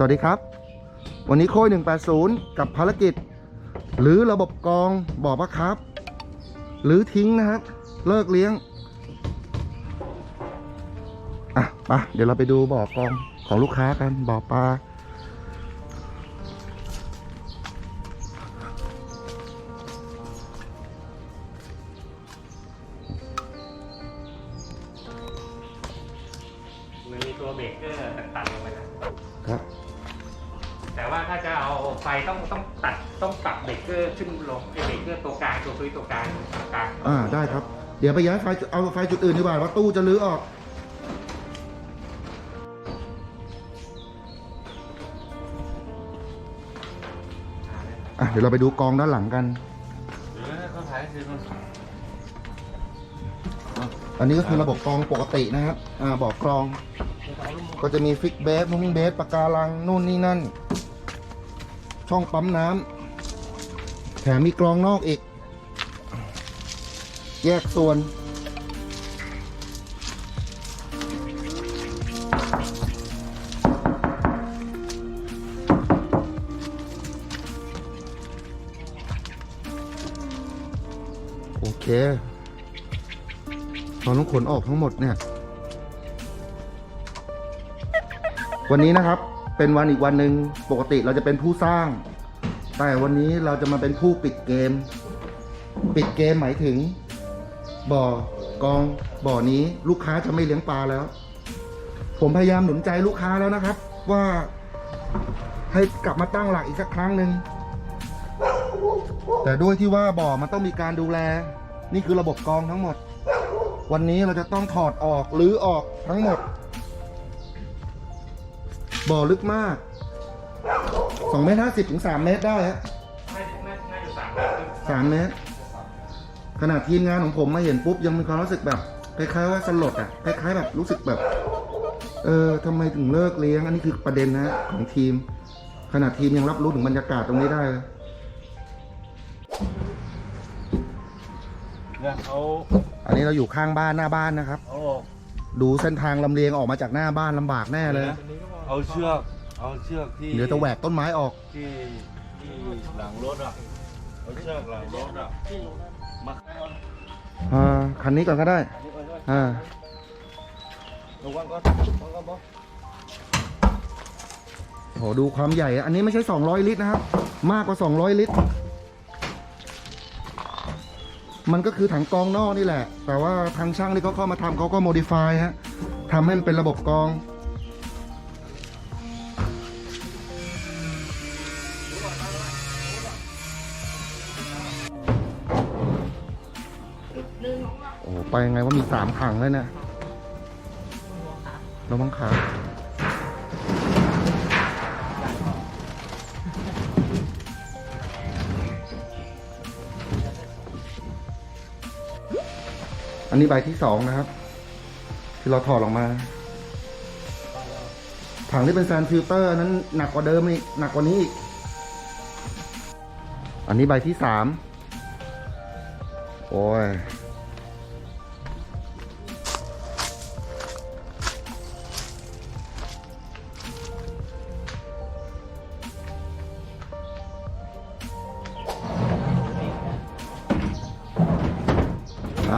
สวัสดีครับ วันนี้โค้ย180 กับภารกิจ หรือระบบกรองบ่อปลาครับ หรือทิ้งนะครับ เลิกเลี้ยง อะไปะเดี๋ยวเราไปดูบ่อกรองของลูกค้ากันบ่อปลามันมีตัวเบรกเกอร์ตัดๆลงไปนะครับ แต่ว่าถ้าจะเอาไฟต้องต้องตัดต้องปรับเบรกเกอร์ขึ้นลงไอเบรกเกอร์ตัวกลางตัวซุยตัวกลางกลางอ่าได้ครับ เดี๋ยวไปย้ายไฟเอาไฟจุดอื่นดีกว่าว่าตู้จะรื้อออก อะเดี๋ยวเราไปดูกองด้านหลังกันหรือเขาถ่ายให้ซื้อมาอันนี้ก็คือระบบกรองปกตินะครับ อ่าบอกกรอง ก็จะมีฟิกเบสมุ้งเบสปากการังนู่นนี่นั่น ช่องปั๊มน้ำแถมมีกรองนอกอีก แยกส่วน โอเคเราต้องขนออกทั้งหมดเนี่ย วันนี้นะครับ เป็นวันอีกวันหนึ่งปกติเราจะเป็นผู้สร้าง แต่วันนี้เราจะมาเป็นผู้ปิดเกม ปิดเกมหมายถึง บ่อกองบ่อนี้ลูกค้าจะไม่เลี้ยงปลาแล้ว ผมพยายามหนุนใจลูกค้าแล้วนะครับ ว่าให้กลับมาตั้งหลักอีกสักครั้งหนึ่งแต่ด้วยที่ว่าบ่อมันต้องมีการดูแล นี่คือระบบกองทั้งหมด วันนี้เราจะต้องถอดออกหรือออกทั้งหมด บ่อลึกมาก2เมตร50ถึง3เมตรได้ฮะน่าจะน่าน่าจะสามแบบ3เมตร ขนาดทีมงานของผมมาเห็นปุ๊บยังมีความรู้สึกแบบคล้ายๆว่าสลดอะคล้ายๆแบบรู้สึกแบบ เออทำไมถึงเลิกเลี้ยง อันนี้คือประเด็นนะของทีม ขนาดทีมยังรับรู้ถึงบรรยากาศตรงนี้ได้เลยเนี่ยเขาอันนี้เราอยู่ข้างบ้านหน้าบ้านนะครับ เอาออกดูเส้นทางลำเลียงออกมาจากหน้าบ้านลำบากแน่เลย เอาเชือกเอาเชือกที่เดี๋ยวจะแหวกต้นไม้ออก ที่ที่หลังรถอะเอาเชือกหลังรถอะมาอ่า คันนี้ก่อนก็ได้อ่า ระวังก่อนระวังก่อนบอสโหดูความใหญ่อะอันนี้ไม่ใช่ 200 ลิตรนะครับ มากกว่า 200 ลิตร มันก็คือถังกรองนอกนี่แหละ แต่ว่าทางช่างที่เขาเข้ามาทำเขาก็โมดิฟายฮะทำให้มันเป็นระบบกรอง ไปยังไงว่ามีสามถังเลยเนะระวังขาอันนี้ใบที่สองนะครับ ที่เราถอดออกมา ถังที่เป็นแซนฟิลเตอร์นั้นหนักกว่าเดิมอีกหนักกว่านี้อีก อันนี้ใบที่สามโอ้ย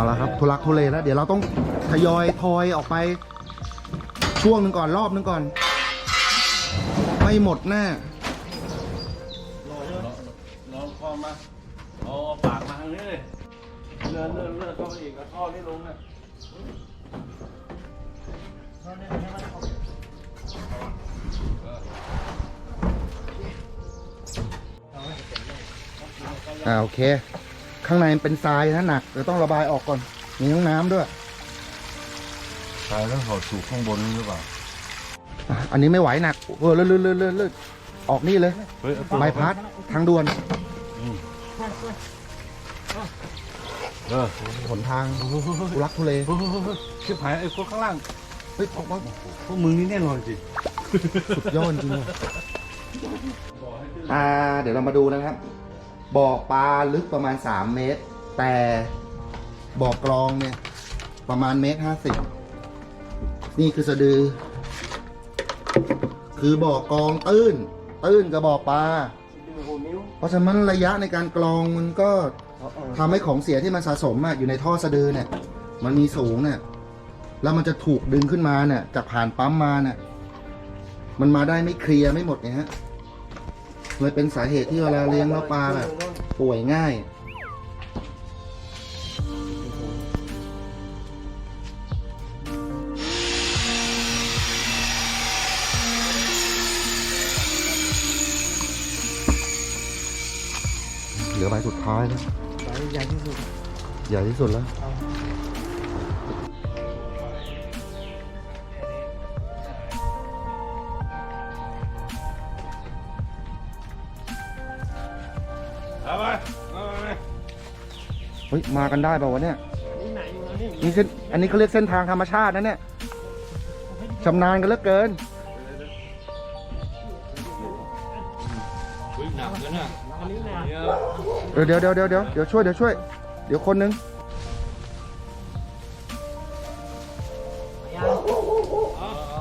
เอาละครับทุลักทุเลแล้วเดี๋ยวเราต้องทยอยทอยออกไป ช่วงหนึ่งก่อนรอบหนึ่งก่อน ไม่หมดแน่น้องเข้ามาเอาปากมาทางนี้เลยเลื่อนเลื่อนเลื่อนเข้ามาอีกเอาท่อนี่ลงเนี่ยอ่าโอเค ข้างในมันเป็นทรายนะหนักเดี๋ยวต้องระบายออกก่อน มีห้องน้ำด้วยตายแล้วถอดสูบข้างบนนี่หรือเปล่าอะอันนี้ไม่ไหวหนักเออเลื่อนเลื่อนเลื่อนเลื่อนเลื่อนออกนี่เลยเฮ้ยใบพัดทางด่วนเออหนทางทุลักทุเลเฮ้ยเฮ้ยเฮ้ยชิบหายไอ้พวกข้างล่างเฮ้ยออกมาพวกมึงนี่แน่นอนสิสุดยอดจริงเลยอ่า เดี๋ยวเรามาดูนะครับ บ่อปลาลึกประมาณ 3 เมตร แต่บ่อกรองเนี่ย ประมาณเมตรห้าสิบนี่คือสะดือ คือบ่อกองตื้น ตื้นกับบ่อปลาเพราะฉะนั้นระยะในการกรองมันก็ทำให้ของเสียที่มันสะสมอะอยู่ในท่อสะดือเนี่ย มันมีสูงเนี่ยแล้วมันจะถูกดึงขึ้นมาเนี่ยจากผ่านปั๊มมาเนี่ยมันมาได้ไม่เคลียร์ไม่หมดเนี่ยฮะ เลยเป็นสาเหตุที่เวลาเลี้ยงแล้วปลาแบบป่วยง่าย เหลือใบสุดท้ายแล้ว ใหญ่ที่สุด ใหญ่ที่สุดแล้ว เอา เฮ้ยมากันได้เปล่าวะเนี่ยนี่ไหนอยู่แล้วนี่นี่เส้นอันนี้เขาเรียกเส้นทางธรรมชาตินะเนี่ยชำนาญกันเหลือเกินอุ้ยหนักเลยนะอันนี้นะเดี๋ยวเดี๋ยวเดี๋ยวเดี๋ยวเดี๋ยวเดี๋ยวช่วยเดี๋ยวช่วย เดี๋ยวคนนึงเอา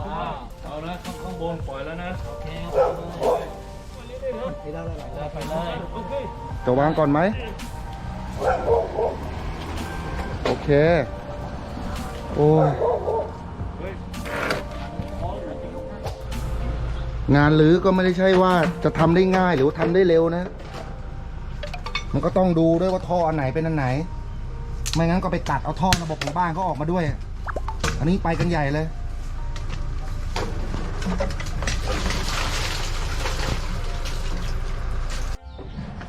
เอาเอานะข้างข้างบนปล่อยแล้วนะโอเคไม่ได้แล้วไปเลยโอเคจะวางก่อนไหม เคโอ้งานหรือก็ไม่ได้ใช่ว่าจะทำได้ง่ายหรือว่าทำได้เร็วนะ มันก็ต้องดูด้วยว่าท่ออันไหนเป็นอันไหน ไม่งั้นก็ไปตัดเอาท่อระบบของบ้านเขาออกมาด้วย อันนี้ไปกันใหญ่เลย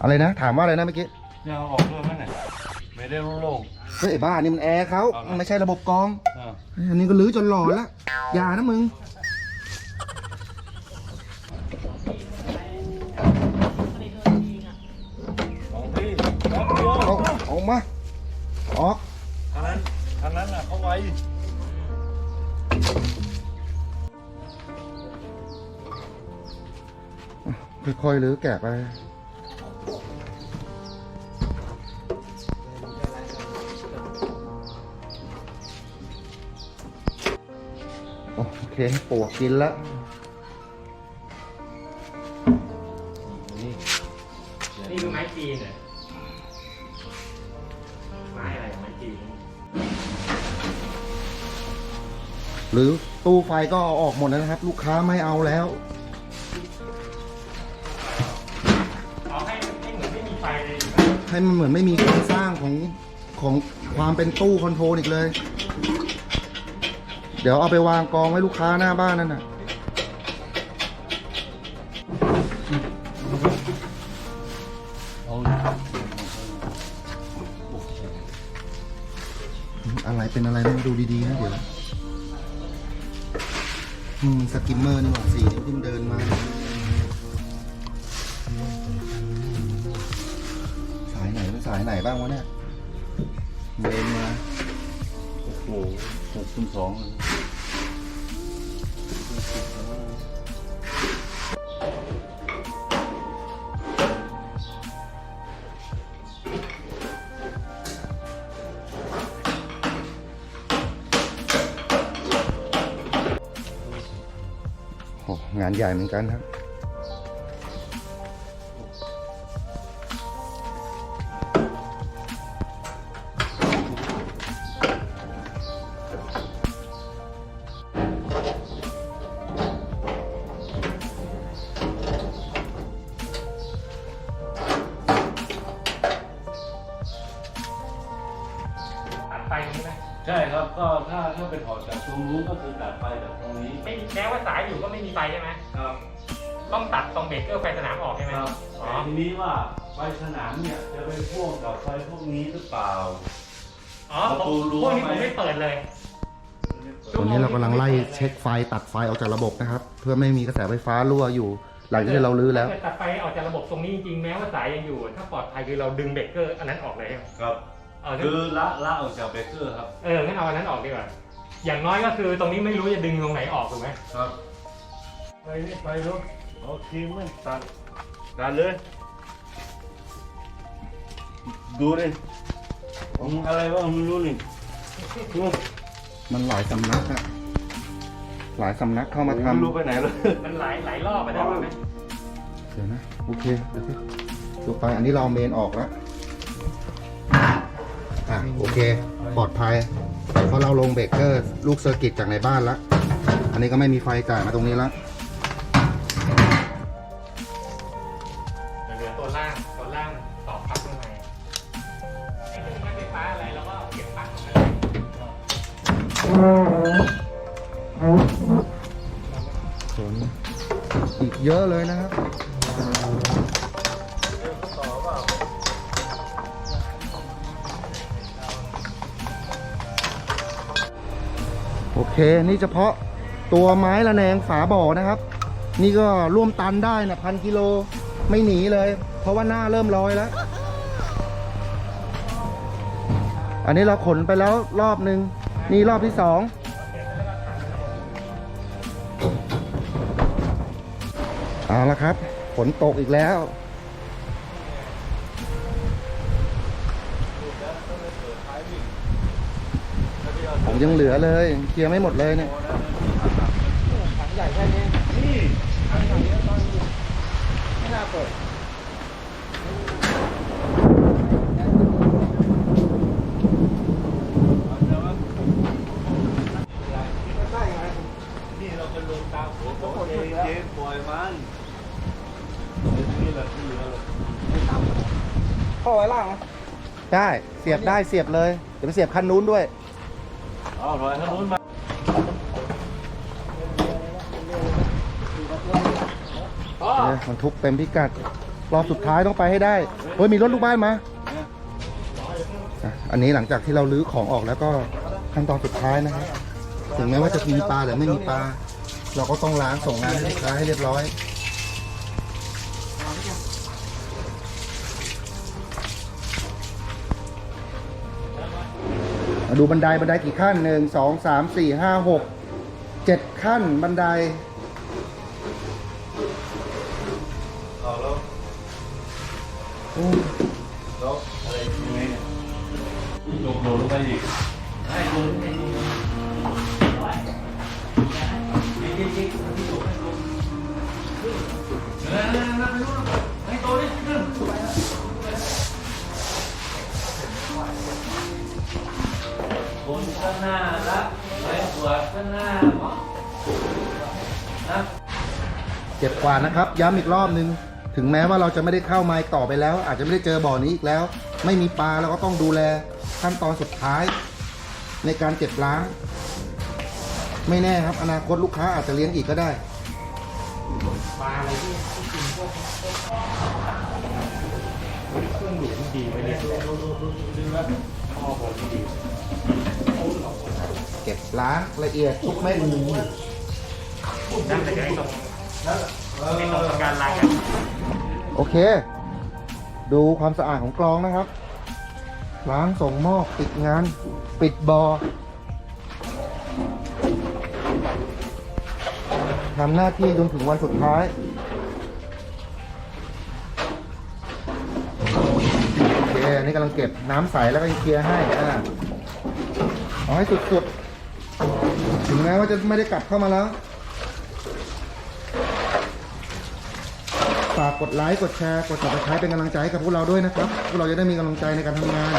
อะไรนะ ถามว่าอะไรนะเมื่อกี้จะเอาออกด้วยไหมเนี่ยไม่ได้รู้โลก เฮ้ยไอ้บ้านี่มันแอร์เขาเอาละมันไม่ใช่ระบบกรองอ่าอันนี้ก็ลื้อจนหล่อแล้วอย่านะมึงของพี่รับโยเอาเอามา ออกอันนั้นอันนั้นน่ะเขาไว้ค่อยๆลื้อแกะไป โอเคปวกกินแล้วนี่นี่คือไม้จีนเหรอไม้อะไรไม้จีนหรือตู้ไฟก็เอาออกหมดแล้วนะครับ ลูกค้าไม่เอาแล้ว เอาให้ให้เหมือนไม่มีไฟเลย ให้มันเหมือนไม่มีโครงสร้างของของความเป็นตู้คอนโทรลอีกเลย เดี๋ยวเอาไปวางกองไว้ลูกค้าหน้าบ้านนั่นน่ะอาอะไรเป็นอะไรต้องดูดีๆนะเดี๋ยวอืมสกิมเมอร์นี่หว่าสีนี่เพิ่งเดินมา สายไหนเป็นสายไหนบ้างวะเนี่ย คูณสองงานใหญ่เหมือนกันครับ ไปจากตรงนี้ไม่แม้ว่าสายอยู่ก็ไม่มีไฟใช่ไหมครับต้องตัดตรงเบรกเกอร์ไฟสนามออกใช่ไหมครับอ๋อแต่ทีนี้ว่าไฟสนามเนี่ยจะไปพ่วงกับไฟพวกนี้หรือเปล่า อ๋อประตูรั้พววกนี้ไหมผมไม่เปิดเลย ตอนนี้เรากำลังไล่เช็คไฟตัดไฟออกจากระบบนะครับ เพื่อไม่มีกระแสไฟฟ้ารั่วอยู่ หลังจากที่เราลื้อแล้ว ถ้าเกิดตัดไฟออกจากระบบตรงนี้จริงๆแม้ว่าสายยังอยู่ ถ้าปลอดภัยคือเราดึงเบรกเกอร์อันนั้นออกเลยใช่ไหมครับ เอองั้นคือละละออกจากเบรกเกอร์ครับ เอองั้นเอาอันนั้นออกดีกว่า อย่างน้อยก็คือตรงนี้ไม่รู้จะดึงตรงไหนออกถูกไหมครับไปนี่ไปรถเอาครีมมันตัดตัดเลย ดูดิผมอะไรวะไม่รู้นี่ดูมันหลายสำนักอะผหลายสำนักเข้ามาทำไม่รู้ไปไหนเลยมันหลายหลายรอบไปได้ไหมเดี๋ยวนะ โอเคเดี๋ยวสิดูไปอันนี้เราเอาเมนออกแล้วอะโอเค ปลอดภัย เพราะเราลงเบรกเกอร์ลูกเซอร์กิตจากในบ้านแล้วอันนี้ก็ไม่มีไฟจ่ายมาตรงนี้แล้วเหลือตัวล่างตัวล่างต่อพับข้างในไอ้พวกไม้ไฟฟ้าอะไรเราก็เก็บปักเลยส่วนอีกเยอะเลยนะครับ นี่เฉพาะตัวไม้ระแนงฝาบ่อนะครับ นี่ก็ร่วมตันได้นะพันกิโลไม่หนีเลย เพราะว่าหน้าเริ่มลอยแล้ว อันนี้เราขนไปแล้วรอบหนึ่งนี่รอบที่สองเอาละครับฝนตกอีกแล้ว ยังเหลือเลยเคลียร์ไม่หมดเลยเนี่ยนี่เราเป็นลมตามหัวโอเคเจ๊ปล่อยมันนี่แหละที่เหลือเลยได้ เสียบได้เสียบเลย เดี๋ยวไปเสียบคันนู้นด้วย เอาถอยทางนู้นมาเออมันทุกเต็มพิกัด รอบสุดท้ายต้องไปให้ได้เฮ้ยมีรถลูกบ้านมาอะอันนี้หลังจากที่เราลื้อของออกแล้วก็ขั้นตอนสุดท้ายนะครับ ถึงแม้ว่าจะมีปลาหรือไม่มีปลา เราก็ต้องล้างส่งงานให้ลูกค้าให้เรียบร้อย มาดูบันไดบันไดกี่ขั้นหนึ่งสองสามสี่ห้าหกเจ็ดขั้นบันไดเอาแล้วอืมแล้วอะไรยังไงเนี่ยยกโดดลงไปอีกให้ลงให้ลงคนข้างหน้าละไว้ปวดข้างหน้าหมอนะเจ็บกว่านะครับ ย้ำอีกรอบนึง ถึงแม้ว่าเราจะไม่ได้เข้ามาอีกต่อไปแล้ว อาจจะไม่ได้เจอบ่อนี้อีกแล้ว ไม่มีปลาเราก็ต้องดูแลขั้นตอนสุดท้าย ในการเก็บล้าง ไม่แน่ครับ อนาคตลูกค้าอาจจะเลี้ยงอีกก็ได้ปลาอะไรที่ที่กินพวกเครื่องดูดที่ดีไปเนี่ยพ่อผมที่ดี เก็บล้างละเอียดทุกเม็ดนั่นแต่จะให้ตรงให้ตรงกับการล้างกันโอเค ดูความสะอาดของกรองนะครับ ล้างส่งหม้อปิดงาน ปิดบอ่อทำหน้าที่จนถึงวันสุดท้ายโอเคอันนี้กำลังเก็บน้ำใสแล้วก็เคลียร์ให้อ่า ให้สุดๆ ถึงแม้ว่าจะไม่ได้กลับเข้ามาแล้ว ฝากกดไลค์ กดแชร์ กด subscribe เป็นกำลังใจให้กับพวกเราด้วยนะครับ พวกเราจะได้มีกำลังใจในการทำงาน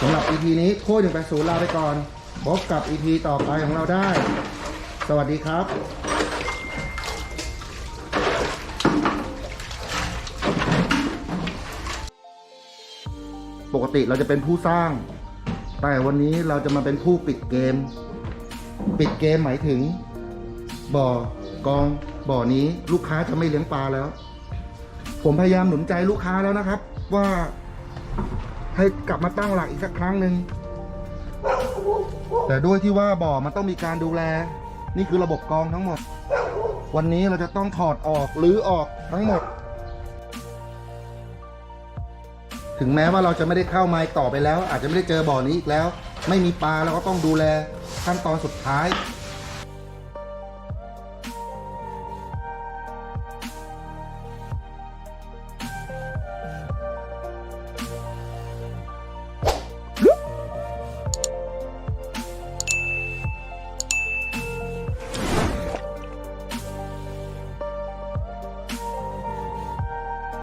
สำหรับ EP นี้โค้ดยังไปศูนย์ลาไปก่อน พบกับ EP ต่อไปของเราได้ สวัสดีครับปกติเราจะเป็นผู้สร้าง แต่วันนี้เราจะมาเป็นผู้ปิดเกม ปิดเกมหมายถึง บ่อกองบ่อนี้ลูกค้าจะไม่เลี้ยงปลาแล้ว ผมพยายามหนุนใจลูกค้าแล้วนะครับ ว่าให้กลับมาตั้งหลักอีกสักครั้งหนึ่งแต่ด้วยที่ว่าบ่อมันต้องมีการดูแล นี่คือระบบกองทั้งหมด วันนี้เราจะต้องถอดออกหรือออกทั้งหมด ถึงแม้ว่าเราจะไม่ได้เข้าไม้ต่อไปแล้ว อาจจะไม่ได้เจอบ่อนี้อีกแล้ว ไม่มีปลาเราก็ต้องดูแลขั้นตอนสุดท้าย